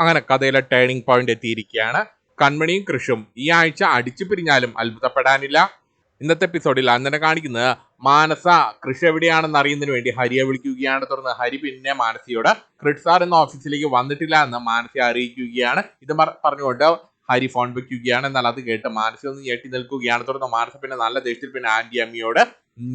അങ്ങനെ കഥയിലെ turning point എത്തിയിരിക്കുകയാണ്. കൺമണിയും കൃഷും ഈ ആഴ്ച അടിച്ചു പിരിഞ്ഞാലും അത്ഭുതപ്പെടാനില്ല. ഇന്നത്തെ എപ്പിസോഡിൽ അങ്ങനെ കാണിക്കുന്നത് മാനസ കൃഷി എവിടെയാണെന്ന് അറിയുന്നതിന് വേണ്ടി ഹരിയെ വിളിക്കുകയാണ്. തുടർന്ന് ഹരി പിന്നെ മാനസിയോട് ക്രിഡ് സാർ എന്ന ഓഫീസിലേക്ക് വന്നിട്ടില്ല എന്ന് മാനസിയെ അറിയിക്കുകയാണ്. ഇത് പറഞ്ഞുകൊണ്ട് ഹരി ഫോൺ വെക്കുകയാണ്. എന്നാൽ അത് കേട്ട് മാനസിൽ ഒന്ന് ഞെട്ടി നിൽക്കുകയാണ്. തുടർന്ന് മാനസ പിന്നെ നല്ല ദേഷ്യത്തിൽ പിന്നെ ആന്റി അമ്മിയോട്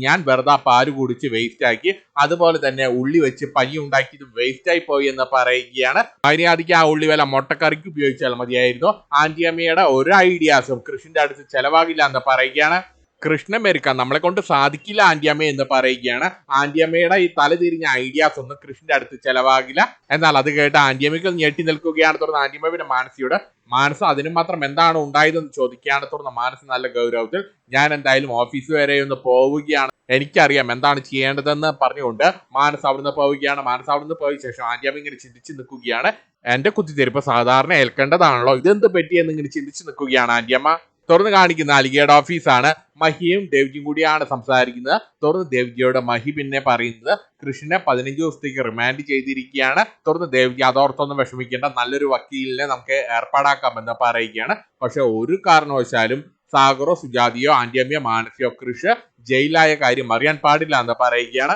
ഞാൻ വെറുതെ പാൽ കുടിച്ച് വേസ്റ്റ് ആക്കി അതുപോലെ തന്നെ ഉള്ളി വെച്ച് പനി ഉണ്ടാക്കിയത് വേസ്റ്റ് ആയി പോയി എന്ന് പറയുകയാണ്. മര്യാദയ്ക്ക് ആ ഉള്ളി വില മുട്ടക്കറിക്ക് ഉപയോഗിച്ചാൽ മതിയായിരുന്നു? ആന്റി അമ്മയുടെ ഒരു ഐഡിയാസും കൃഷിന്റെ അടുത്ത് ചെലവാകില്ല എന്ന് പറയുകയാണ്. കൃഷ്ണൻ മെരുക്കാൻ നമ്മളെ കൊണ്ട് സാധിക്കില്ല ആന്റിയമ്മ എന്ന് പറയുകയാണ്. ആന്റിയമ്മയുടെ ഈ തലതിരിഞ്ഞ ഐഡിയാസ് ഒന്നും കൃഷ്ണന്റെ അടുത്ത് ചെലവാകില്ല. എന്നാൽ അത് കേട്ട് ആന്റിയമ്മയ്ക്ക് ഞെട്ടി നിൽക്കുകയാണ്. തുടർന്ന് ആന്റിയമ്മ പിന്നെ മാനസിയോട് മാനസ് അതിന് മാത്രം എന്താണ് ഉണ്ടായതെന്ന് ചോദിക്കുകയാണ്. തുടർന്ന് മാനസ് നല്ല ഗൗരവത്തിൽ ഞാൻ എന്തായാലും ഓഫീസ് വരെ ഒന്ന് പോവുകയാണ്. എനിക്കറിയാം എന്താണ് ചെയ്യേണ്ടതെന്ന് പറഞ്ഞുകൊണ്ട് മാനസ് അവിടുന്ന് പോവുകയാണ്. മാനസ് അവിടുന്ന് പോയ ശേഷം ആന്റിയമ്മ ഇങ്ങനെ ചിന്തിച്ച് നിൽക്കുകയാണ്. എന്റെ കുത്തിത്തിരിപ്പ് സാധാരണ ഏൽക്കേണ്ടതാണല്ലോ. ഇതെന്ത് പറ്റിയെന്ന് ഇങ്ങനെ ചിന്തിച്ച് നിൽക്കുകയാണ് ആന്റിയമ്മ? തുറന്ന് കാണിക്കുന്ന അലിഗയുടെ ഓഫീസാണ് മഹിയും ദേവ്ജിയും കൂടിയാണ് സംസാരിക്കുന്നത്. തുറന്ന് ദേവ്ജിയോട് മഹി പിന്നെ പറയുന്നത് കൃഷ്ണനെ പതിനഞ്ച് ദിവസത്തേക്ക് റിമാൻഡ് ചെയ്തിരിക്കുകയാണ്. തുറന്ന് ദേവ്ജി അതോർത്തൊന്നും വിഷമിക്കേണ്ട. നല്ലൊരു വക്കീലിനെ നമുക്ക് ഏർപ്പാടാക്കാമെന്ന് പറയുകയാണ്. പക്ഷെ ഒരു കാരണവശാലും സാഗറോ സുജാതിയോ ആന്റിയമ്മയോ മാനസിയോ കൃഷ് ജയിലായ കാര്യം അറിയാൻ പാടില്ല എന്ന് പറയുകയാണ്.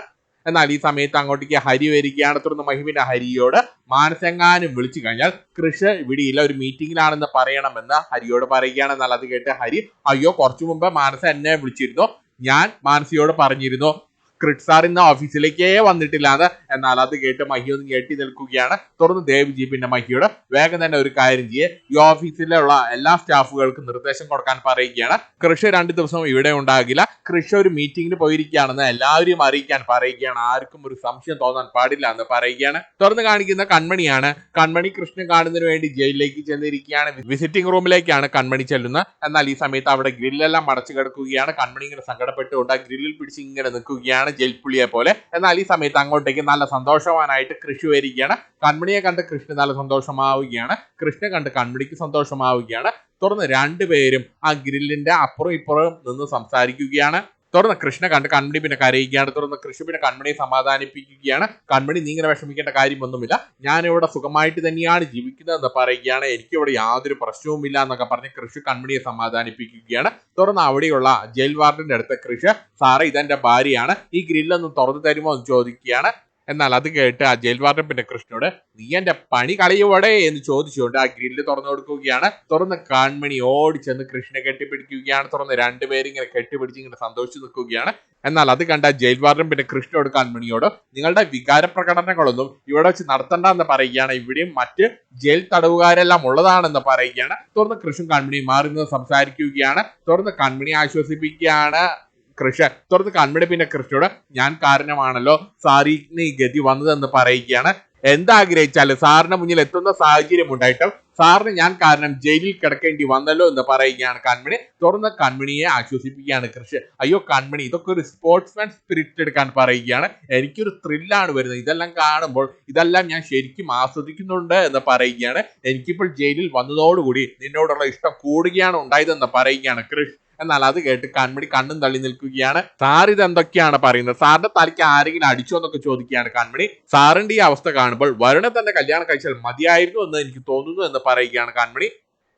എന്നാൽ ഈ സമയത്ത് അങ്ങോട്ടേക്ക് ഹരി വരികയാണ്. തുടർന്ന് മഹിമിന്റെ ഹരിയോട് മാനസെങ്ങാനും വിളിച്ചു കഴിഞ്ഞാൽ കൃഷ് ഇവിടെയില്ല ഒരു മീറ്റിംഗിലാണെന്ന് പറയണമെന്ന് ഹരിയോട് പറയുകയാണ്. എന്നാൽ അത് കേട്ട് ഹരി അയ്യോ കുറച്ചു മുമ്പ് മാനസ എന്നെ വിളിച്ചിരുന്നു. ഞാൻ മാനസിയോട് പറഞ്ഞിരുന്നു. ക്രിഡ് സാർ ഇന്ന് ഓഫീസിലേക്കേ വന്നിട്ടില്ല എന്ന് എന്നാൽ അത് കേട്ട് മഹി ഒന്ന് ഞെട്ടി നിൽക്കുകയാണ്. തുടർന്ന് ദേവ്ജി പിന്നെ മഹിയോട് വേഗം തന്നെ ഒരു കാര്യം ചെയ്യേ. ഈ ഓഫീസിലുള്ള എല്ലാ സ്റ്റാഫുകൾക്കും നിർദ്ദേശം കൊടുക്കാൻ പറയുകയാണ്. കൃഷി രണ്ട് ദിവസം ഇവിടെ ഉണ്ടാകില്ല. കൃഷി ഒരു മീറ്റിംഗിന് പോയിരിക്കുകയാണെന്ന് എല്ലാവരെയും അറിയിക്കാൻ പറയുകയാണ്. ആർക്കും ഒരു സംശയം തോന്നാൻ പാടില്ല എന്ന് പറയുകയാണ്. തുറന്ന് കാണിക്കുന്ന കൺമണിയാണ്. കൺമണി കൃഷ്ണൻ കാണുന്നതിന് വേണ്ടി ജയിലിലേക്ക് ചെന്നിരിക്കുകയാണ്. വിസിറ്റിംഗ് റൂമിലേക്കാണ് കൺമണി ചെല്ലുന്നത്. എന്നാൽ ഈ സമയത്ത് അവിടെ ഗ്രില്ലെല്ലാം മടച്ചു കിടക്കുകയാണ്. കൺമണി ഇങ്ങനെ സങ്കടപ്പെട്ടുകൊണ്ട് ആ ഗ്രില്ലിൽ പിടിച്ച് ഇങ്ങനെ നിൽക്കുകയാണ് ജയിൽപ്പുള്ളിയെ പോലെ. എന്നാൽ ഈ സമയത്ത് അങ്ങോട്ടേക്ക് നല്ല സന്തോഷവാനായിട്ട് കൃഷി വരികയാണ്. കൺമണിയെ കണ്ട് കൃഷ്ണ നല്ല സന്തോഷമാവുകയാണ്. കൃഷ്ണ കണ്ട് കൺമണിക്ക് സന്തോഷമാവുകയാണ്. തുടർന്ന് രണ്ടുപേരും ആ ഗ്രില്ലിന്റെ അപ്പുറം ഇപ്പുറം നിന്ന് സംസാരിക്കുകയാണ്. തുടർന്ന് കൃഷ്ണ കണ്ട് കൺമണി പിന്നെ കരയുകയാണ്. തുടർന്ന് കൃഷ്ണ പിന്നെ കൺമണിയെ സമാധാനിപ്പിക്കുകയാണ്. കൺമണി നീ ഇങ്ങനെ വിഷമിക്കേണ്ട കാര്യമൊന്നുമില്ല. ഞാനിവിടെ സുഖമായിട്ട് തന്നെയാണ് ജീവിക്കുന്നത് എന്ന് പറയുകയാണ്. എനിക്കിവിടെ യാതൊരു പ്രശ്നവുമില്ല എന്നൊക്കെ പറഞ്ഞ് കൃഷി കൺമണിയെ സമാധാനിപ്പിക്കുകയാണ്. തുടർന്ന് അവിടെയുള്ള ജയിൽ വാർഡിന്റെ അടുത്ത് കൃഷി സാറേ ഇതെന്റെ ഭാര്യയാണ്. ഈ ഗ്രില്ലൊന്നും തുറന്നു തരുമോ? എന്ന് ചോദിക്കുകയാണ്. എന്നാൽ അത് കേട്ട് ആ ജയിൽ വാർഡൻ പിന്നെ കൃഷ്ണനോട് നീ എന്റെ പണി കളയുവടേ? എന്ന് ചോദിച്ചുകൊണ്ട് ആ ഗ്രില്ല് തുറന്നു കൊടുക്കുകയാണ്. തുറന്ന് കാൺമണി ഓടിച്ചെന്ന് കൃഷ്ണനെ കെട്ടിപ്പിടിക്കുകയാണ്. തുറന്ന് രണ്ടുപേരും ഇങ്ങനെ കെട്ടിപ്പിടിച്ച് ഇങ്ങനെ സന്തോഷിച്ച് നിൽക്കുകയാണ്. എന്നാൽ അത് കണ്ട ജയിൽ വാർഡൻ പിന്നെ കൃഷ്ണനോട് കാൺമണിയോട് നിങ്ങളുടെ വികാര പ്രകടനങ്ങളൊന്നും ഇവിടെ വെച്ച് നടത്തണ്ട എന്ന് പറയുകയാണ്. ഇവിടെയും മറ്റ് ജയിൽ തടവുകാരെല്ലാം ഉള്ളതാണെന്ന് പറയുകയാണ്. തുറന്ന് കൃഷ്ണൻ കാൺമണി മാറി നിന്ന് സംസാരിക്കുകയാണ്. തുറന്ന് കാൺമണി ആശ്വസിപ്പിക്കുകയാണ്. കൃഷ തുറന്ന് കൺമണി പിന്നെ കൃഷിയോട് ഞാൻ കാരണമാണല്ലോ. സാറിന് ഈ ഗതി വന്നതെന്ന് പറയുകയാണ്. എന്താഗ്രഹിച്ചാലും സാറിന് മുന്നിൽ എത്തുന്ന സാഹചര്യം ഉണ്ടായിട്ടും സാറിന് ഞാൻ കാരണം ജയിലിൽ കിടക്കേണ്ടി വന്നല്ലോ എന്ന് പറയുകയാണ് കൺമണി തുറന്ന് കൺമണിയെ ആശ്വസിപ്പിക്കുകയാണ് കൃഷി. അയ്യോ കൺമണി ഇതൊക്കെ ഒരു സ്പോർട്സ്മാൻ സ്പിരിറ്റ് എടുക്കാൻ പറയുകയാണ്. എനിക്കൊരു ത്രില്ലാണ് വരുന്നത്. ഇതെല്ലാം കാണുമ്പോൾ ഇതെല്ലാം ഞാൻ ശരിക്കും ആസ്വദിക്കുന്നുണ്ട് എന്ന് പറയുകയാണ്. എനിക്കിപ്പോൾ ജയിലിൽ വന്നതോടുകൂടി നിന്നോടുള്ള ഇഷ്ടം കൂടുകയാണ് ഉണ്ടായതെന്ന് പറയുകയാണ് കൃഷ്. എന്നാൽ അത് കേട്ട് കൺമണി കണ്ണും തള്ളി നിൽക്കുകയാണ്. സാർ ഇത് എന്തൊക്കെയാണ് പറയുന്നത്? സാറിന്റെ തലയ്ക്ക് ആരെങ്കിലും അടിച്ചോ എന്നൊക്കെ ചോദിക്കുകയാണ് കൺമണി സാറിന്റെ ഈ അവസ്ഥ കാണുമ്പോൾ വരുണ തന്നെ കല്യാണം കഴിച്ചാൽ മതിയായിരുന്നു എന്ന് എനിക്ക് തോന്നുന്നു എന്ന് പറയുകയാണ് കൺമണി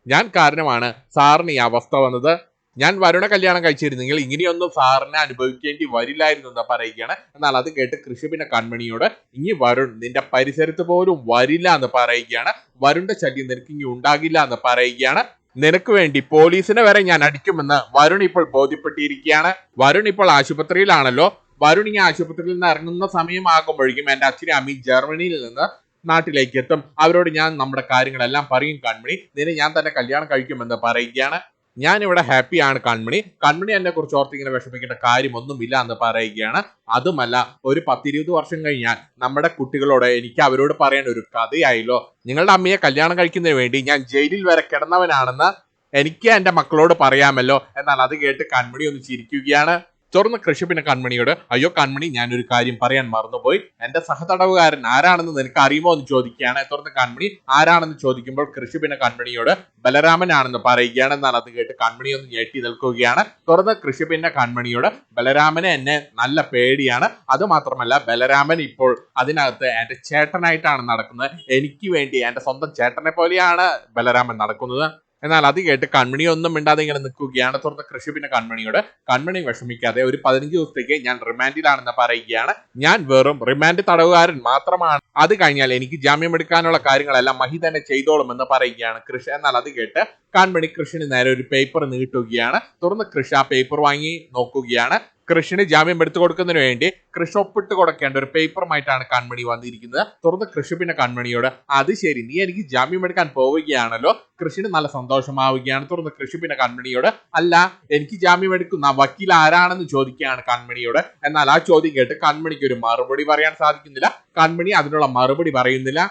ഞാൻ കാരണമാണ് സാറിന് ഈ അവസ്ഥ വന്നത്. ഞാൻ വരുണ കല്യാണം കഴിച്ചിരുന്നെങ്കിൽ ഇങ്ങനെയൊന്നും സാറിനെ അനുഭവിക്കേണ്ടി വരില്ലായിരുന്നു എന്ന് പറയുകയാണ്. എന്നാൽ അത് കേട്ട് കൃഷി പിന്നെ കൺമണിയോട് ഇനി വരുൺ നിന്റെ പരിസരത്ത് പോലും വരില്ല എന്ന് പറയുകയാണ്. വരുണിന്റെ ശല്യം നിനക്ക് ഇനി ഉണ്ടാകില്ല എന്ന് പറയുകയാണ്. നിനക്ക് വേണ്ടി പോലീസിനെ വരെ ഞാൻ അടിക്കുമെന്ന് വരുൺ ഇപ്പോൾ ബോധ്യപ്പെട്ടിരിക്കുകയാണ്. വരുൺ ഇപ്പോൾ ആശുപത്രിയിലാണല്ലോ. വരുൺ ഈ ആശുപത്രിയിൽ നിന്ന് ഇറങ്ങുന്ന സമയമാകുമ്പോഴേക്കും എന്റെ അച്ഛനും അമ്മയും ജർമ്മനിയിൽ നിന്ന് നാട്ടിലേക്ക് എത്തും. അവരോട് ഞാൻ നമ്മുടെ കാര്യങ്ങളെല്ലാം പറയും കൺമണി. നിന്നെ ഞാൻ തന്നെ കല്യാണം കഴിക്കുമെന്ന് പറയുകയാണ്. ഞാൻ ഇവിടെ ഹാപ്പിയാണ് കൺമണി. കൺമണി എന്നെ കുറിച്ച് ഓർത്ത് ഇങ്ങനെ വിഷമിക്കേണ്ട കാര്യമൊന്നുമില്ല എന്ന് പറയുകയാണ്. അതുമല്ല ഒരു പത്തിരുപത് വർഷം കഴിഞ്ഞാൽ നമ്മുടെ കുട്ടികളോട് എനിക്ക് അവരോട് പറയേണ്ട ഒരു കഥയായല്ലോ. നിങ്ങളുടെ അമ്മയെ കല്യാണം കഴിക്കുന്നതിന് വേണ്ടി ഞാൻ ജയിലിൽ വരെ കിടന്നവനാണെന്ന് എനിക്ക് എന്റെ മക്കളോട് പറയാമല്ലോ. എന്നാൽ അത് കേട്ട് കൺമണി ഒന്ന് ചിരിക്കുകയാണ്. തുറന്ന് കൃഷി പിന്നെ കൺമണിയോട് അയ്യോ കൺമണി ഞാനൊരു കാര്യം പറയാൻ മറന്നുപോയി. എന്റെ സഹതടവുകാരൻ ആരാണെന്ന് നിനക്ക് അറിയുമോ എന്ന് ചോദിക്കുകയാണ്. തുറന്ന് കൺമണി ആരാണെന്ന് ചോദിക്കുമ്പോൾ കൃഷി പിന്നെ കൺമണിയോട് ബലരാമനാണെന്ന് പറയുകയാണ് എന്നാൽ അത് കേട്ട് കൺമണി ഒന്ന് ഞെട്ടി നിൽക്കുകയാണ്. തുറന്ന് കൃഷി പിന്നെ കൺമണിയോട് ബലരാമനെ എന്നെ നല്ല പേടിയാണ്. അത് മാത്രമല്ല ബലരാമൻ ഇപ്പോൾ അതിനകത്ത് എന്റെ ചേട്ടനായിട്ടാണ് നടക്കുന്നത്. എനിക്ക് വേണ്ടി എന്റെ സ്വന്തം ചേട്ടനെ പോലെയാണ് ബലരാമൻ നടക്കുന്നത്. എന്നാൽ അത് കേട്ട് കൺമണി ഒന്നും മിണ്ടാതെ ഇങ്ങനെ നിൽക്കുകയാണ്. തുറന്ന കൃഷി പിന്നെ കൺമണിയോട് കൺമണി വിഷമിക്കാതെ ഒരു പതിനഞ്ച് ദിവസത്തേക്ക് ഞാൻ റിമാൻഡിലാണെന്ന് പറയുകയാണ്. ഞാൻ വെറും റിമാൻഡ് തടവുകാരൻ മാത്രമാണ്. അത് കഴിഞ്ഞാൽ എനിക്ക് ജാമ്യം എടുക്കാനുള്ള കാര്യങ്ങളെല്ലാം മഹി തന്നെ ചെയ്തോളും എന്ന് പറയുകയാണ് കൃഷി. എന്നാൽ അത് കേട്ട് കൺമണി കൃഷിന് നേരെ ഒരു പേപ്പർ നീട്ടുകയാണ്. തുറന്ന് കൃഷി ആ പേപ്പർ വാങ്ങി നോക്കുകയാണ്. കൃഷിന് ജാമ്യം എടുത്തു കൊടുക്കുന്നതിന് വേണ്ടി കൃഷി ഒപ്പിട്ട് കൊടുക്കേണ്ട ഒരു പേപ്പറുമായിട്ടാണ് കൺമണി വന്നിരിക്കുന്നത്. തുറന്ന് കൃഷി പിന്നെ കൺമണിയോട് അത് ശരി നീ എനിക്ക് ജാമ്യം എടുക്കാൻ പോവുകയാണല്ലോ. കൃഷിന് നല്ല സന്തോഷമാവുകയാണ്. തുറന്ന് കൃഷി പിന്നെ കൺമണിയോട് അല്ല എനിക്ക് ജാമ്യം എടുക്കുന്ന വക്കീൽ ആരാണെന്ന് ചോദിക്കുകയാണ് കൺമണിയോട്. എന്നാൽ ആ ചോദ്യം കേട്ട് കൺമണിക്ക് ഒരു മറുപടി പറയാൻ സാധിക്കുന്നില്ല. കൺമണി അതിനുള്ള മറുപടി പറയുന്നില്ല.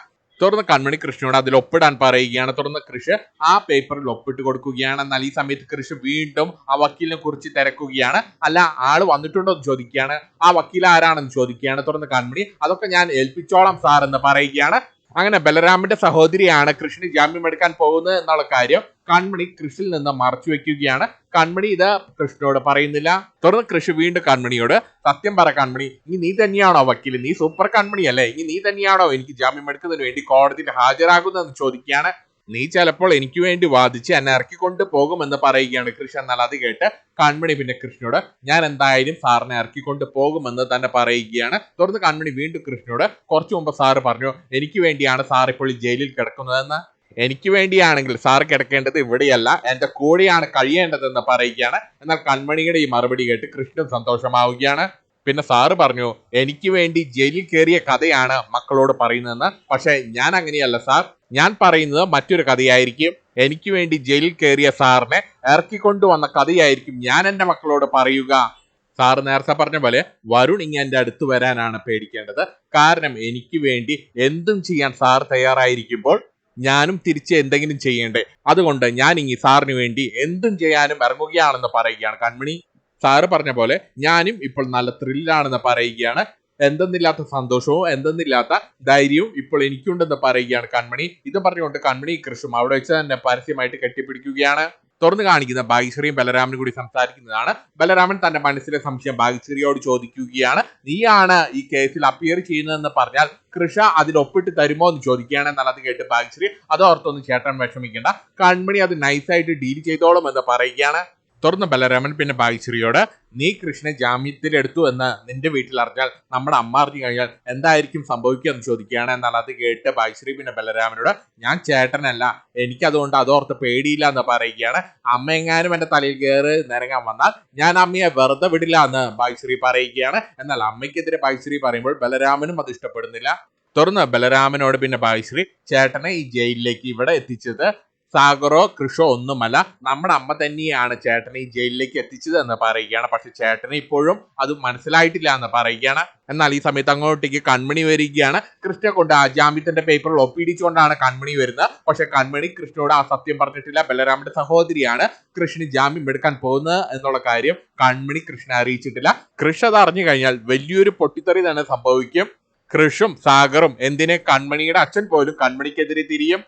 തുടർന്ന് കൺമണി കൃഷ്ണയോട് അതിൽ ഒപ്പിടാൻ പറയുകയാണ്. തുടർന്ന് കൃഷി ആ പേപ്പറിൽ ഒപ്പിട്ട് കൊടുക്കുകയാണ്. എന്നാൽ ഈ സമയത്ത് കൃഷി വീണ്ടും ആ വക്കീലിനെ കുറിച്ച് തിരക്കുകയാണ്. അല്ല ആൾ വന്നിട്ടുണ്ടോ എന്ന് ചോദിക്കുകയാണ്. ആ വക്കീൽ ആരാണെന്ന് ചോദിക്കുകയാണ്. തുടർന്ന് കൺമണി അതൊക്കെ ഞാൻ ഏൽപ്പിച്ചോളാം സാർ എന്ന് പറയുകയാണ്. അങ്ങനെ ബലരാമന്റെ സഹോദരിയാണ് കൃഷ്ണന് ജാമ്യം എടുക്കാൻ പോകുന്നത് എന്നുള്ള കാര്യം കൺമണി കൃഷിൽ നിന്ന് മറച്ചു വെക്കുകയാണ്. കൺമണി ഇത് കൃഷ്ണനോട് പറയുന്നില്ല. തുടർന്ന് കൃഷി വീണ്ടും കൺമണിയോട് സത്യം പറ കൺമണി ഇനി നീ തന്നെയാണോ വക്കീൽ നീ സൂപ്പർ കൺമണി അല്ലേ ഇനി നീ തന്നെയാണോ എനിക്ക് ജാമ്യം എടുക്കുന്നതിന് വേണ്ടി കോടതിയിൽ ഹാജരാകുന്നതെന്ന് ചോദിക്കുകയാണ്. നീ ചിലപ്പോൾ എനിക്ക് വേണ്ടി വാദിച്ച് എന്നെ ഇറക്കിക്കൊണ്ട് പോകുമെന്ന് പറയുകയാണ് കൃഷ്ണൻ എന്നാൽ അത് കേട്ട് കൺമണി പിന്നെ കൃഷ്ണനോട് ഞാൻ എന്തായാലും സാറിനെ ഇറക്കിക്കൊണ്ട് പോകുമെന്ന് തന്നെ പറയുകയാണ്. തുടർന്ന് കൺമണി വീണ്ടും കൃഷ്ണനോട് കുറച്ചു മുമ്പ് സാറ് പറഞ്ഞു എനിക്ക് വേണ്ടിയാണ് സാർ ഇപ്പോൾ ജയിലിൽ കിടക്കുന്നതെന്ന്. എനിക്ക് വേണ്ടിയാണെങ്കിൽ സാർ കിടക്കേണ്ടത് ഇവിടെയല്ല എന്റെ കൂടെയാണ് കഴിയേണ്ടതെന്ന് പറയുകയാണ്. എന്നാൽ കൺമണിയുടെ ഈ മറുപടി കേട്ട് കൃഷ്ണൻ സന്തോഷമാവുകയാണ്. പിന്നെ സാറ് പറഞ്ഞു എനിക്ക് വേണ്ടി ജയിലിൽ കയറിയ കഥയാണ് മക്കളോട് പറയുന്നതെന്ന്. പക്ഷേ ഞാൻ അങ്ങനെയല്ല സാർ. ഞാൻ പറയുന്നത് മറ്റൊരു കഥയായിരിക്കും. എനിക്ക് വേണ്ടി ജയിലിൽ കയറിയ സാറിനെ ഇറക്കിക്കൊണ്ടുവന്ന കഥയായിരിക്കും ഞാൻ എന്റെ മക്കളോട് പറയുക. സാറ് നേരത്തെ പറഞ്ഞ പോലെ വരുൺ ഇങ്ങ എന്റെ അടുത്ത് വരാനാണ് പേടിക്കേണ്ടത്. കാരണം എനിക്ക് വേണ്ടി എന്തും ചെയ്യാൻ സാർ തയ്യാറായിരിക്കുമ്പോൾ ഞാനും തിരിച്ച് എന്തെങ്കിലും ചെയ്യേണ്ടേ. അതുകൊണ്ട് ഞാൻ ഇനി സാറിന് വേണ്ടി എന്തും ചെയ്യാനും ഇറങ്ങുകയാണെന്ന് പറയുകയാണ് കൺമണി. സാറ് പറഞ്ഞ പോലെ ഞാനും ഇപ്പോൾ നല്ല ത്രില്ലാണെന്ന് പറയുകയാണ്. എന്തെന്നില്ലാത്ത സന്തോഷവും എന്തെന്നില്ലാത്ത ധൈര്യവും ഇപ്പോൾ എനിക്കുണ്ടെന്ന് പറയുകയാണ് കൺമണി. ഇത് പറഞ്ഞുകൊണ്ട് കൺമണി കൃഷും അവിടെ വെച്ച് തന്നെ പരസ്യമായിട്ട് കെട്ടിപ്പിടിക്കുകയാണ്. തുറന്നു കാണിക്കുന്ന ഭാഗ്യശ്രീയും ബലരാമനും കൂടി സംസാരിക്കുന്നതാണ്. ബലരാമൻ തന്റെ മനസ്സിലെ സംശയം ഭാഗ്യശ്രീയോട് ചോദിക്കുകയാണ്. നീയാണ് ഈ കേസിൽ അപ്പിയർ ചെയ്യുന്നതെന്ന് പറഞ്ഞാൽ കൃഷ അതിൽ ഒപ്പിട്ട് തരുമോ എന്ന് ചോദിക്കുകയാണ് എന്നാൽ അത് കേട്ട് ഭാഗ്യശ്രീ അത് ചേട്ടൻ വിഷമിക്കേണ്ട. കൺമണി അത് നൈസായിട്ട് ഡീൽ ചെയ്തോളും എന്ന് പറയുകയാണ്. തുറന്ന് ബലരാമൻ പിന്നെ ഭാഗ്യശ്രീയോട് നീ കൃഷ്ണനെ ജാമ്യത്തിലെടുത്തു എന്ന് നിന്റെ വീട്ടിൽ അറിഞ്ഞാൽ നമ്മുടെ അമ്മ അറിഞ്ഞു കഴിഞ്ഞാൽ എന്തായിരിക്കും സംഭവിക്കുക എന്ന് ചോദിക്കുകയാണ് എന്നാൽ അത് കേട്ട് ഭാഗ്യശ്രീ പിന്നെ ബലരാമനോട് ഞാൻ ചേട്ടനല്ല. എനിക്കതുകൊണ്ട് അതോർത്ത് പേടിയില്ല എന്ന് പറയുകയാണ്. അമ്മ എങ്ങാനും എന്റെ തലയിൽ കയറി നിരങ്ങാൻ വന്നാൽ ഞാൻ അമ്മയെ വെറുതെ വിടില്ല എന്ന് ഭാഗ്യശ്രീ പറയുകയാണ്. എന്നാൽ അമ്മയ്ക്കെതിരെ ഭാഗ്യശ്രീ പറയുമ്പോൾ ബലരാമനും അത് ഇഷ്ടപ്പെടുന്നില്ല. തുറന്ന് ബലരാമനോട് പിന്നെ ഭാഗ്യശ്രീ ചേട്ടനെ ഈ ജയിലിലേക്ക് ഇവിടെ എത്തിച്ചത് സാഗറോ കൃഷോ ഒന്നുമല്ല. നമ്മുടെ അമ്മ തന്നെയാണ് ചേട്ടനെ ഈ ജയിലിലേക്ക് എത്തിച്ചത് എന്ന് പറയുകയാണ്. പക്ഷെ ചേട്ടനെ ഇപ്പോഴും അത് മനസ്സിലായിട്ടില്ല എന്ന് പറയുകയാണ്. എന്നാൽ ഈ സമയത്ത് അങ്ങോട്ടേക്ക് കൺമണി വരികയാണ്. കൃഷ്ണ കൊണ്ട് ആ ജാമ്യത്തിന്റെ പേപ്പറിൽ ഒപ്പിടിച്ചുകൊണ്ടാണ് കൺമണി വരുന്നത്. പക്ഷെ കൺമണി കൃഷ്ണയോട് ആ സത്യം പറഞ്ഞിട്ടില്ല. ബലരാമന്റെ സഹോദരിയാണ് കൃഷ്ണന് ജാമ്യം എടുക്കാൻ പോകുന്നത് എന്നുള്ള കാര്യം കൺമണി കൃഷ്ണ അറിയിച്ചിട്ടില്ല. കൃഷ്ണ അത് അറിഞ്ഞു കഴിഞ്ഞാൽ വലിയൊരു പൊട്ടിത്തെറി തന്നെ സംഭവിക്കും. കൃഷും സാഗറും എന്തിനെ കൺമണിയുടെ അച്ഛൻ പോലും കൺമണിക്കെതിരെ തിരിയും?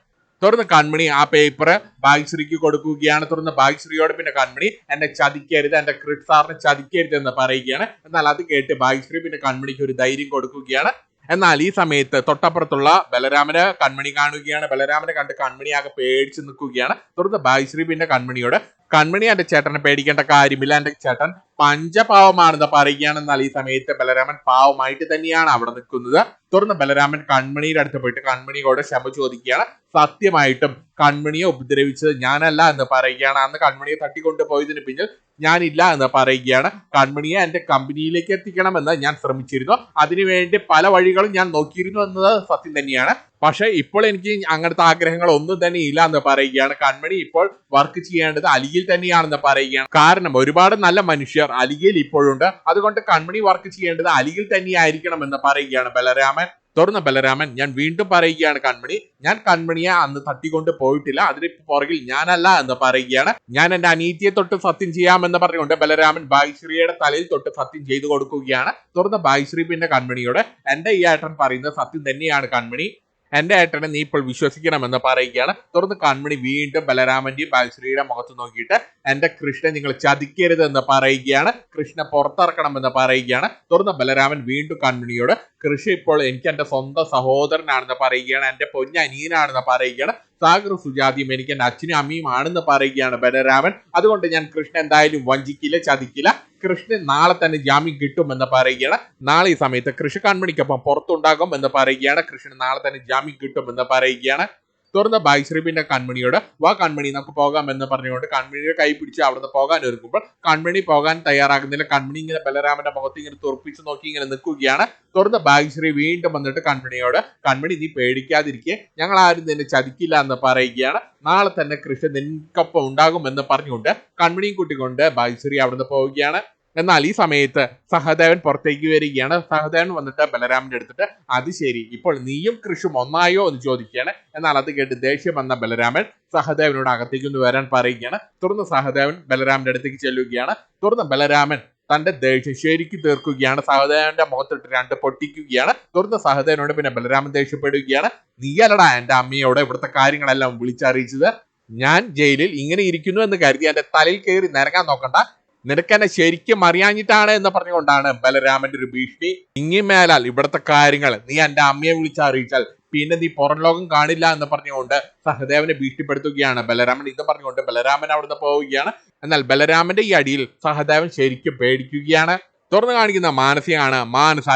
തുടർന്ന് കൺമണി ആ പേപ്പർ ഭാഗ്യശ്രീക്ക് കൊടുക്കുകയാണ്. തുടർന്ന് ഭാഗ്യശ്രീയോട് പിന്നെ കൺമണി എന്നെ ചതിക്കരുത് എന്റെ ക്രിഡ് സാറിനെ ചതിക്കരുത് എന്ന് പറയുകയാണ്. എന്നാൽ അത് കേട്ട് ഭാഗ്യശ്രീ പിന്നെ കൺമണിക്ക് ഒരു ധൈര്യം കൊടുക്കുകയാണ്. എന്നാൽ ഈ സമയത്ത് തൊട്ടപ്പുറത്തുള്ള ബലരാമന് കൺമണി കാണുകയാണ്. ബലരാമനെ കണ്ട് കൺമണി ആകെ പേടിച്ച് നിൽക്കുകയാണ്. തുടർന്ന് ഭാഗ്യശ്രീ പിന്നെ കൺമണിയോട് കൺമണി എന്റെ ചേട്ടനെ പേടിക്കേണ്ട കാര്യമില്ല. എന്റെ ചേട്ടൻ പഞ്ചപാവമാണെന്ന് പറയുകയാണ് എന്നാൽ ഈ സമയത്ത് ബലരാമൻ പാവമായിട്ട് തന്നെയാണ് അവിടെ നിൽക്കുന്നത്. തുടർന്ന് ബലരാമൻ കൺമണിയുടെ അടുത്ത് പോയിട്ട് കൺമണിയോട് ക്ഷമ ചോദിക്കുകയാണ്. സത്യമായിട്ടും കൺമണിയെ ഉപദ്രവിച്ചത് ഞാനല്ല എന്ന് പറയുകയാണ്. അന്ന് കൺമണിയെ തട്ടിക്കൊണ്ട് പോയതിന് പിന്നിൽ ഞാനില്ല എന്ന് പറയുകയാണ്. കൺമണിയെ എന്റെ കമ്പനിയിലേക്ക് എത്തിക്കണമെന്ന് ഞാൻ ശ്രമിച്ചിരുന്നു. അതിനുവേണ്ടി പല വഴികളും ഞാൻ നോക്കിയിരുന്നു എന്നത് സത്യം തന്നെയാണ്. പക്ഷേ ഇപ്പോൾ എനിക്ക് അങ്ങനത്തെ ആഗ്രഹങ്ങൾ ഒന്നും തന്നെ ഇല്ല എന്ന് പറയുകയാണ്. കൺമണി ഇപ്പോൾ വർക്ക് ചെയ്യേണ്ടത് അലിയിൽ തന്നെയാണെന്ന് പറയുകയാണ്. കാരണം ഒരുപാട് നല്ല മനുഷ്യർ അലിഗയിൽ ഇപ്പോഴുണ്ട്. അതുകൊണ്ട് കൺമണി വർക്ക് ചെയ്യേണ്ടത് അലിയിൽ തന്നെയായിരിക്കണം എന്ന് പറയുകയാണ് ബലരാമൻ. തുറന്ന ബലരാമൻ ഞാൻ വീണ്ടും പറയുകയാണ് കൺമണി ഞാൻ കൺമണിയെ അന്ന് തട്ടിക്കൊണ്ട് പോയിട്ടില്ല. അതിന് പുറകിൽ ഞാനല്ല എന്ന് പറയുകയാണ്. ഞാൻ എന്റെ അനീതിയെ തൊട്ട് സത്യം ചെയ്യാമെന്ന് പറഞ്ഞുകൊണ്ട് ബലരാമൻ ഭായിശ്രീയുടെ തലയിൽ തൊട്ട് സത്യം ചെയ്തു കൊടുക്കുകയാണ്. തുറന്ന ഭായിശ്രീ പിന്നെ കൺമണിയോട് എന്റെ ഈ ഏട്ടൻ പറയുന്നത് സത്യം തന്നെയാണ് കൺമണി എന്റെ ഏട്ടനെ നീ ഇപ്പോൾ വിശ്വസിക്കണമെന്ന് പറയുകയാണ്. തുറന്ന് കൺമണി വീണ്ടും ബലരാമന്റെയും ബാലശ്രീയുടെ മുഖത്ത് നോക്കിയിട്ട് എന്റെ കൃഷ്ണൻ നിങ്ങൾ ചതിക്കരുത് എന്ന് പറയുകയാണ്. കൃഷ്ണ പുറത്തിറക്കണം എന്ന് പറയുകയാണ്. തുറന്ന് ബലരാമൻ വീണ്ടും കൺമണിയോട് കൃഷി ഇപ്പോൾ എനിക്ക് എന്റെ സ്വന്തം സഹോദരനാണെന്ന് പറയുകയാണ്. എന്റെ പൊന്നനിയനാണെന്ന് പറയുകയാണ്. സാഗർ സുജാതിയും എനിക്ക് എന്റെ അച്ഛനും അമ്മയും ആണെന്ന് പറയുകയാണ് ബലരാമൻ. അതുകൊണ്ട് ഞാൻ കൃഷ്ണൻ എന്തായാലും വഞ്ചിക്കില്ല ചതിക്കില്ല. കൃഷ്ണൻ നാളെ തന്നെ ജാമ്യം കിട്ടുമെന്ന് പറയുകയാണ്. നാളെ ഈ സമയത്ത് കൃഷി കൺമണിക്കൊപ്പം പുറത്തുണ്ടാകും എന്ന് പറയുകയാണ്. കൃഷ്ണൻ നാളെ തന്നെ ജാമ്യം കിട്ടുമെന്ന് പറയുകയാണ്. തുറന്ന ബായ്ശ്രീബിന്റെ കൺമണിയോട് വാ കൺമണി നമുക്ക് പോകാം എന്ന് പറഞ്ഞുകൊണ്ട് കൺമണിയുടെ കൈ പിടിച്ച് അവിടുന്ന് പോകാൻ ഒരുക്കുമ്പോൾ കൺമണി പോകാൻ തയ്യാറാകുന്നില്ല. കൺമണി ഇങ്ങനെ ബലരാമന്റെ മുഖത്ത് ഇങ്ങനെ തുറപ്പിച്ച് നോക്കി ഇങ്ങനെ നിൽക്കുകയാണ്. തുറന്ന ബാഗ്ശ്രീ വീണ്ടും വന്നിട്ട് കൺമണിയോട് കൺമണി നീ പേടിക്കാതിരിക്കെ. ഞങ്ങൾ ആരും നിന്നെ ചതിക്കില്ല എന്ന് പറയുകയാണ്. നാളെ തന്നെ കൃഷ്ണൻ നിനക്കൊപ്പം ഉണ്ടാകും എന്ന് പറഞ്ഞുകൊണ്ട് കൺമണിയും കൂട്ടിക്കൊണ്ട് ബാഗ്ശ്രീ അവിടുന്ന് പോവുകയാണ്. എന്നാൽ ഈ സമയത്ത് സഹദേവൻ പുറത്തേക്ക് വരികയാണ്. സഹദേവൻ വന്നിട്ട് ബലരാമന്റെ അടുത്തിട്ട് അത് ശരി ഇപ്പോൾ നീയും കൃഷും ഒന്നായോ? എന്ന് ചോദിക്കുകയാണ്. എന്നാൽ അത് കേട്ട് ദേഷ്യം വന്ന ബലരാമൻ സഹദേവനോട് അകത്തേക്ക് വരാൻ പറയുകയാണ്. തുടർന്ന് സഹദേവൻ ബലരാമന്റെ അടുത്തേക്ക് ചെല്ലുകയാണ്. തുടർന്ന് ബലരാമൻ തന്റെ ദേഷ്യം ശരിക്കും തീർക്കുകയാണ്. സഹദേവന്റെ മുഖത്തിട്ട് രണ്ട് പൊട്ടിക്കുകയാണ്. തുടർന്ന് സഹദേവനോട് പിന്നെ ബലരാമൻ ദേഷ്യപ്പെടുകയാണ്. നീ നീയല്ലടാ എന്റെ അമ്മയോട് ഇവിടുത്തെ കാര്യങ്ങളെല്ലാം വിളിച്ചറിയിച്ചത്. ഞാൻ ജയിലിൽ ഇങ്ങനെ ഇരിക്കുന്നു എന്ന് കരുതി എന്റെ തലയിൽ കയറി നിരങ്ങാൻ നോക്കണ്ട. നിനക്കെന്നെ ശരിക്കും അറിയാഞ്ഞിട്ടാണ് എന്ന് പറഞ്ഞുകൊണ്ടാണ് ബലരാമന്റെ ഒരു ഭീഷണി. ഇങ്ങിമേലാൽ ഇവിടുത്തെ കാര്യങ്ങൾ നീ എന്റെ അമ്മയെ വിളിച്ചറിയിച്ചാൽ പിന്നെ നീ പുറം ലോകം കാണില്ല എന്ന് പറഞ്ഞുകൊണ്ട് സഹദേവനെ ഭീഷണിപ്പെടുത്തുകയാണ് ബലരാമൻ. ഇത് പറഞ്ഞുകൊണ്ട് ബലരാമൻ അവിടുന്ന് പോവുകയാണ്. എന്നാൽ ബലരാമന്റെ ഈ അടിയിൽ സഹദേവൻ ശരിക്കും പേടിക്കുകയാണ്. തുറന്നു കാണിക്കുന്ന മാനസികമാണ് മാനസ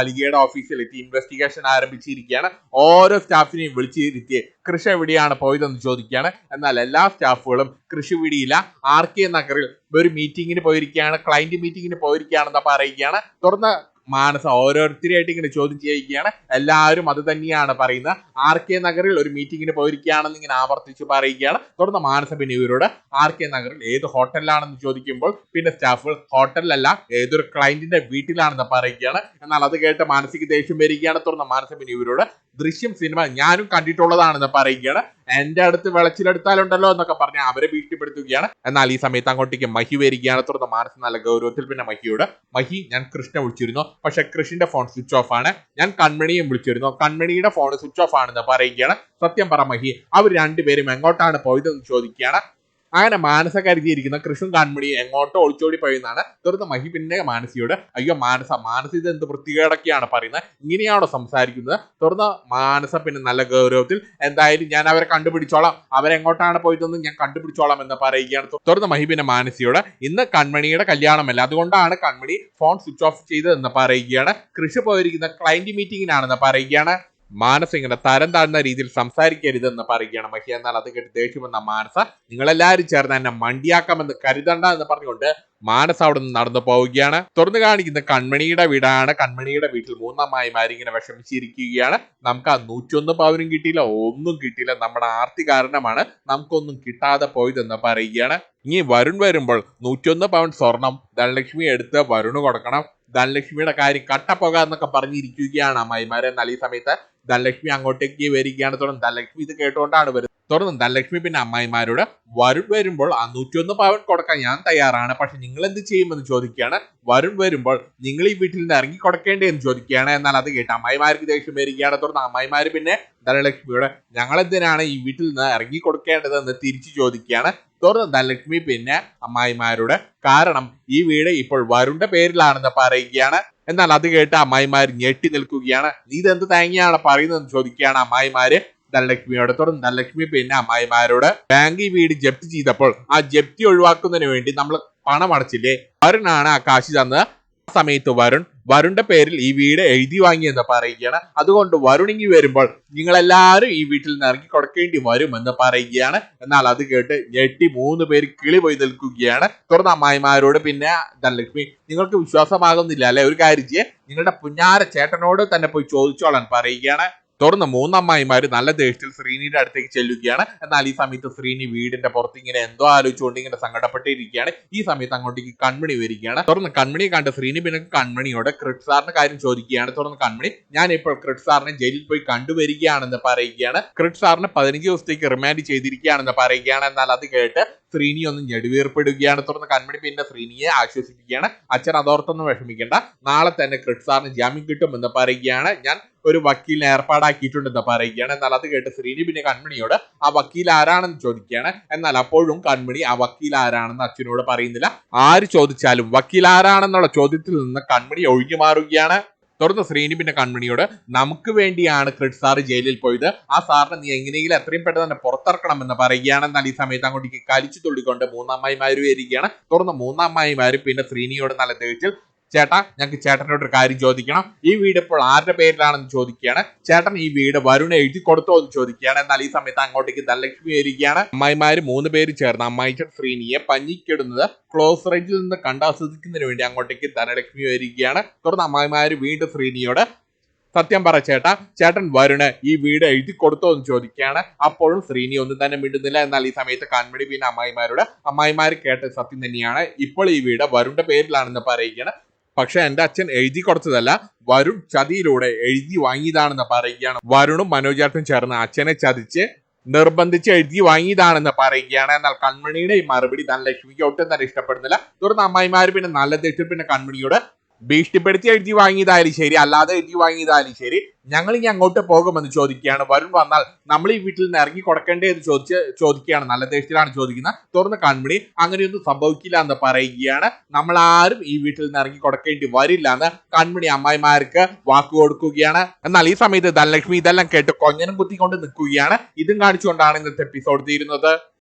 ഓഫീസിൽ എത്തി ഇൻവെസ്റ്റിഗേഷൻ ആരംഭിച്ചിരിക്കുകയാണ്. ഓരോ സ്റ്റാഫിനെയും വിളിച്ചിരുത്തി കൃഷി എവിടെയാണ് പോയതെന്ന് ചോദിക്കുകയാണ്. എന്നാൽ എല്ലാ സ്റ്റാഫുകളും കൃഷി വിടിയില്ല ആർ കെ നഗറിൽ ഒരു മീറ്റിങ്ങിന് പോയിരിക്കുകയാണ്. ക്ലയന്റ് മീറ്റിങ്ങിന് പോയിരിക്കുകയാണെന്ന് പറയുകയാണ്. തുറന്ന് മാനസ ഓരോരുത്തരെയായിട്ട് ഇങ്ങനെ ചോദ്യം ചെയ്യുകയാണ് എല്ലാവരും അത് തന്നെയാണ് പറയുന്നത്. ആർ കെ നഗറിൽ ഒരു മീറ്റിങ്ങിന് പോയിരിക്കുകയാണെന്ന് ഇങ്ങനെ ആവർത്തിച്ച് പറയുകയാണ്. തുടർന്ന് മാനസ പിന്നെ ഇവരോട് ആർ കെ നഗറിൽ ഏത് ഹോട്ടലിലാണെന്ന് ചോദിക്കുമ്പോൾ പിന്നെ സ്റ്റാഫുകൾ ഹോട്ടലിലല്ല ഏതൊരു ക്ലയന്റിന്റെ വീട്ടിലാണെന്ന് പറയുകയാണ്. എന്നാൽ അത് കേട്ട് മാനസിക ദേഷ്യം വരികയാണ്. തുടർന്ന് മാനസ പിന്നെ ഇവരോട് ദൃശ്യം സിനിമ ഞാനും കണ്ടിട്ടുള്ളതാണെന്ന് പറയുകയാണ്. എന്റെ അടുത്ത് വിളച്ചിലെടുത്താലുണ്ടല്ലോ എന്നൊക്കെ പറഞ്ഞ് അവരെ ഭീഷണിപ്പെടുത്തുകയാണ്. എന്നാൽ ഈ സമയത്ത് അങ്ങോട്ടേക്ക് മഹി വരികയാണ്. തുടർന്ന് മാനസ നല്ല ഗൗരവത്തിൽ പിന്നെ മഹിയോട് മഹി ഞാൻ കൃഷ്ണ വിളിച്ചിരുന്നു. പക്ഷെ കൃഷിന്റെ ഫോൺ സ്വിച്ച് ഓഫ് ആണ്. ഞാൻ കൺമണിയും വിളിച്ചിരുന്നു. കൺമണിയുടെ ഫോൺ സ്വിച്ച് ഓഫ് ആണെന്ന് പറയുകയാണ്. സത്യം പറ മഹി അവർ രണ്ടുപേരും എങ്ങോട്ടാണ് പോയതെന്ന് ചോദിക്കുകയാണ്. അങ്ങനെ മാനസ കരുതിയിരിക്കുന്ന കൃഷ്ണൻ കാൺമണി എങ്ങോട്ടോ ഒളിച്ചോടി പോയെന്നാണ് തുടർന്ന് മഹി പിന്നെ മാനസിയോട് അയ്യോ മാനസ മാനസ ഇത് എന്ത് വൃത്തികേടൊക്കെയാണ് പറയുന്നത്? ഇങ്ങനെയാണോ സംസാരിക്കുന്നത്? തുടർന്ന് മാനസ പിന്നെ നല്ല ഗൗരവത്തിൽ എന്തായാലും ഞാൻ അവരെ കണ്ടുപിടിച്ചോളാം. അവരെങ്ങോട്ടാണ് പോയതെന്ന് ഞാൻ കണ്ടുപിടിച്ചോളാം എന്ന് പറയുകയാണ്. തുടർന്ന് മഹി പിന്നെ മാനസിയോട് ഇന്ന് കൺമണിയുടെ കല്യാണമല്ല അതുകൊണ്ടാണ് കൺമണി ഫോൺ സ്വിച്ച് ഓഫ് ചെയ്തതെന്ന് പറയുകയാണ്. കൃഷി പോയിരിക്കുന്ന ക്ലയന്റ് മീറ്റിംഗിനാണെന്ന് പറയുകയാണ്. മാനസ ഇങ്ങനെ തരം താഴ്ന്ന രീതിയിൽ സംസാരിക്കരുതെന്ന് പറയുകയാണ് മഹി. എന്നാൽ അത് കേട്ട് ദേഷ്യം വന്ന മാനസ നിങ്ങളെല്ലാവരും ചേർന്ന് എന്നെ മണ്ടിയാക്കാമെന്ന് കരുതണ്ട എന്ന് പറഞ്ഞുകൊണ്ട് മാനസ അവിടെ നിന്ന് നടന്നു പോവുകയാണ്. തുറന്നു കാണിക്കുന്ന കൺമണിയുടെ വീടാണ്. കൺമണിയുടെ വീട്ടിൽ മൂന്നമ്മായിമാർ ഇങ്ങനെ വിഷമിച്ചിരിക്കുകയാണ്. നമുക്ക് ആ നൂറ്റൊന്ന് പവനും കിട്ടിയില്ല ഒന്നും കിട്ടിയില്ല. നമ്മുടെ ആർത്തി കാരണമാണ് നമുക്കൊന്നും കിട്ടാതെ പോയതെന്ന് പറയുകയാണ്. ഇനി വരുൺ വരുമ്പോൾ നൂറ്റൊന്ന് പവൻ സ്വർണം ധനലക്ഷ്മി എടുത്ത് വരുണ് കൊടുക്കണം. ധനലക്ഷ്മിയുടെ കാര്യം കട്ടപ്പോക എന്നൊക്കെ പറഞ്ഞിരിക്കുകയാണ് അമ്മായിമാരെ എന്നാൽ ഈ സമയത്ത് ധനലക്ഷ്മി അങ്ങോട്ടേക്ക് വരികയാണ്. തുടർന്ന് ധനലക്ഷ്മി ഇത് കേട്ടുകൊണ്ടാണ് വരുന്നത്. തുടർന്ന് ധനലക്ഷ്മി പിന്നെ അമ്മായിമാരോട് വരുൺ വരുമ്പോൾ ആ നൂറ്റിയൊന്ന് പവൻ കൊടുക്കാൻ ഞാൻ തയ്യാറാണ്. പക്ഷെ നിങ്ങൾ എന്ത് ചെയ്യുമെന്ന് ചോദിക്കുകയാണ്. വരുൺ വരുമ്പോൾ നിങ്ങൾ ഈ വീട്ടിൽ നിന്ന് ഇറങ്ങി കൊടുക്കേണ്ടേ എന്ന് ചോദിക്കുകയാണ്. എന്നാൽ അത് കേട്ട് അമ്മായിമാർക്ക് ദേഷ്യം വരികയാണ്. തുടർന്ന് അമ്മായിമാർ പിന്നെ ധനലക്ഷ്മിയോട് ഞങ്ങൾ എന്തിനാണ് ഈ വീട്ടിൽ നിന്ന് ഇറങ്ങി കൊടുക്കേണ്ടതെന്ന് തിരിച്ചു ചോദിക്കുകയാണ്. തുടർന്ന് ധനലക്ഷ്മി പിന്നെ അമ്മായിമാരോട് കാരണം ഈ വീട് ഇപ്പോൾ വരുണിന്റെ പേരിലാണെന്ന് പറയുകയാണ്. എന്നാൽ അത് കേട്ട് അമ്മായിമാർ ഞെട്ടി നിൽക്കുകയാണ്. നീ ഇതെന്ത് തേങ്ങയാണ് പറയുന്നതെന്ന് ചോദിക്കുകയാണ് അമ്മായിമാര്. ധനലക്ഷ്മിയോട് തുടർന്ന് ധനലക്ഷ്മി പിന്നെ അമ്മായിമാരോട് ബാങ്ക് വീട് ജപ്തി ചെയ്തപ്പോൾ ആ ജപ്തി ഒഴിവാക്കുന്നതിന് വേണ്ടി നമ്മൾ പണം അടച്ചില്ലേ? വരുണാണ് ആ കാശ് തന്നത്. ആ സമയത്ത് വരുൺ വരുണിന്റെ പേരിൽ ഈ വീട് എഴുതി വാങ്ങിയെന്ന് പറയുകയാണ്. അതുകൊണ്ട് വരുൺ ഇങ്ങി വരുമ്പോൾ നിങ്ങളെല്ലാവരും ഈ വീട്ടിൽ നിന്ന് ഇറങ്ങി കൊടുക്കേണ്ടി വരും എന്ന് പറയുകയാണ്. എന്നാൽ അത് കേട്ട് ഞെട്ടി മൂന്ന് പേര് കിളി പോയി നിൽക്കുകയാണ്. തുടർന്ന് അമ്മായിമാരോട് പിന്നെ ധനലക്ഷ്മി നിങ്ങൾക്ക് വിശ്വാസമാകുന്നില്ല അല്ലെ? ഒരു കാര്യം ചെയ്യേ. നിങ്ങളുടെ പുഞ്ഞാര ചേട്ടനോട് തന്നെ പോയി ചോദിച്ചോളാൻ പറയുകയാണ്. തുറന്ന് മൂന്നമ്മായിമാര് നല്ല ദേഷ്യത്തിൽ ശ്രീനിയുടെ അടുത്തേക്ക് ചെല്ലുകയാണ്. എന്നാൽ ഈ സമയത്ത് ശ്രീനി വീടിന്റെ പുറത്ത് ഇങ്ങനെ എന്തോ ആലോചിച്ചുകൊണ്ട് ഇങ്ങനെ സങ്കടപ്പെട്ടിരിക്കുകയാണ്. ഈ സമയത്ത് അങ്ങോട്ടേക്ക് കൺമണി വരികയാണ്. തുടർന്ന് കൺമണിയെ കണ്ട് ശ്രീനി പിന്നെ കൺമണിയോട് ക്രിട്ട് സാറിന്റെ കാര്യം ചോദിക്കുകയാണ്. തുടർന്ന് കൺമണി ഞാൻ ഇപ്പോൾ ക്രിട്ട് സാറിനെ ജയിലിൽ പോയി കണ്ടുവരികയാണെന്ന് പറയുകയാണ്. ക്രിട്ട് സാറിനെ പതിനഞ്ച് ദിവസത്തേക്ക് റിമാൻഡ് ചെയ്തിരിക്കുകയാണെന്ന് പറയുകയാണ്. എന്നാൽ അത് കേട്ട് ശ്രീനി ഒന്ന് ഞെടുവേർപ്പെടുകയാണ്. തുടർന്ന് കൺമണി പിന്നെ ശ്രീനിയെ ആശ്വസിപ്പിക്കുകയാണ്. അച്ഛൻ അതോർത്തൊന്നും വിഷമിക്കേണ്ട. നാളെ തന്നെ ക്രിട്ട് സാറിന് ജാമ്യം കിട്ടുമെന്ന് പറയുകയാണ്. ഞാൻ ഒരു വക്കീലിനെ ഏർപ്പാടാക്കിയിട്ടുണ്ടെന്ന് പറയുകയാണ്. എന്നാൽ അത് കേട്ട് ശ്രീനി പിന്നെ കൺമണിയോട് ആ വക്കീൽ ആരാണെന്ന് ചോദിക്കുകയാണ്. എന്നാൽ അപ്പോഴും കൺമണി ആ വക്കീൽ ആരാണെന്ന് അച്ഛനോട് പറയുന്നില്ല. ആര് ചോദിച്ചാലും വക്കീൽ ആരാണെന്നുള്ള ചോദ്യത്തിൽ നിന്ന് കൺമണി ഒഴിഞ്ഞു മാറുകയാണ്. തുടർന്ന് ശ്രീനി പിന്നെ കൺമണിയോട് നമുക്ക് വേണ്ടിയാണ് ക്രിഡ് സാർ ജയിലിൽ പോയത്. ആ സാറിനെ നീ എങ്ങനെയെങ്കിലും എത്രയും പെട്ടെന്ന് തന്നെ പുറത്തിറക്കണം എന്ന് പറയുകയാണ്. എന്നാൽ ഈ സമയത്ത് അങ്ങോട്ടേക്ക് കലിച്ചു തുള്ളിക്കൊണ്ട് മൂന്നമ്മായിമാര് വരികയാണ്. തുടർന്ന് മൂന്നമ്മായിമാര് പിന്നെ ശ്രീനിയോട് നല്ല ദേഷ്യത്തിൽ ചേട്ടാ ഞങ്ങൾക്ക് ചേട്ടനോട് ഒരു കാര്യം ചോദിക്കണം. ഈ വീട് ഇപ്പോൾ ആരുടെ പേരിലാണെന്ന് ചോദിക്കുകയാണ്. ചേട്ടൻ ഈ വീട് വരുണ എഴുതി കൊടുത്തോ എന്ന് ചോദിക്കുകയാണ്. എന്നാൽ ഈ സമയത്ത് അങ്ങോട്ടേക്ക് ധനലക്ഷ്മി വരികയാണ്. അമ്മായിമാര് മൂന്ന് പേര് ചേർന്ന് അമ്മായിച്ചൻ ശ്രീനിയെ പഞ്ഞിക്കിടുന്നത് ക്ലോസ് റേഞ്ചിൽ നിന്ന് കണ്ടാസ്വദിക്കുന്നതിന് വേണ്ടി അങ്ങോട്ടേക്ക് ധനലക്ഷ്മി വരികയാണ്. തുടർന്ന് അമ്മായിമാര് വീണ്ടും ശ്രീനിയോട് സത്യം പറ ചേട്ടാ ചേട്ടൻ വരുണ് ഈ വീട് എഴുതി കൊടുത്തോ എന്ന് ചോദിക്കുകയാണ്. അപ്പോഴും ശ്രീനി ഒന്നും തന്നെ മിണ്ടുന്നില്ല. എന്നാൽ ഈ സമയത്ത് കൺമണി പിന്നെ അമ്മായിമാരോട് അമ്മായിമാർ കേട്ട സത്യം തന്നെയാണ്. ഇപ്പോൾ ഈ വീട് വരുണിന്റെ പേരിലാണെന്ന് പറയുകയാണ്. പക്ഷെ എന്റെ അച്ഛൻ എഴുതി കൊടുത്തതല്ല വരുൺ ചതിയിലൂടെ എഴുതി വാങ്ങിയതാണെന്ന് പറയുകയാണ്. വരുണും മനോജാട്ടും ചേർന്ന് അച്ഛനെ ചതിച്ച് നിർബന്ധിച്ച് എഴുതി വാങ്ങിയതാണെന്ന് പറയുകയാണ്. എന്നാൽ കൺമണിയുടെ ഈ മറുപടി ലക്ഷ്മിക്ക് ഒട്ടും തന്നെ ഇഷ്ടപ്പെടുന്നില്ല. തുടർന്ന് അമ്മായിമാര് പിന്നെ നല്ല ദേഷ്യം പിന്നെ കൺമണിയോട് ഭീഷണിപ്പെടുത്തി എഴുതി വാങ്ങിയതായാലും ശരി അല്ലാതെ എഴുതി വാങ്ങിയതായാലും ശരി ഞങ്ങൾ ഇനി അങ്ങോട്ട് പോകുമെന്ന് ചോദിക്കുകയാണ്. വരുൺ വന്നാൽ നമ്മൾ ഈ വീട്ടിൽ നിന്ന് ഇറങ്ങി കൊടുക്കണ്ടേ എന്ന് ചോദിച്ച് ചോദിക്കുകയാണ്. നല്ല ദേഷ്യത്തിലാണ് ചോദിക്കുന്നത്. തുറന്ന് കൺമണി അങ്ങനെയൊന്നും സംഭവിക്കില്ല എന്ന് പറയുകയാണ്. നമ്മൾ ആരും ഈ വീട്ടിൽ നിന്ന് ഇറങ്ങി കൊടുക്കേണ്ടി വരില്ല എന്ന് കൺമണി അമ്മായിമാർക്ക് വാക്ക് കൊടുക്കുകയാണ്. എന്നാൽ ഈ സമയത്ത് ധനലക്ഷ്മി ഇതെല്ലാം കേട്ട് കൊഞ്ഞനം കുത്തിക്കൊണ്ട് നിൽക്കുകയാണ്. ഇതും കാണിച്ചുകൊണ്ടാണ് ഇന്നത്തെ എപ്പിസോഡ് തീരുന്നത്.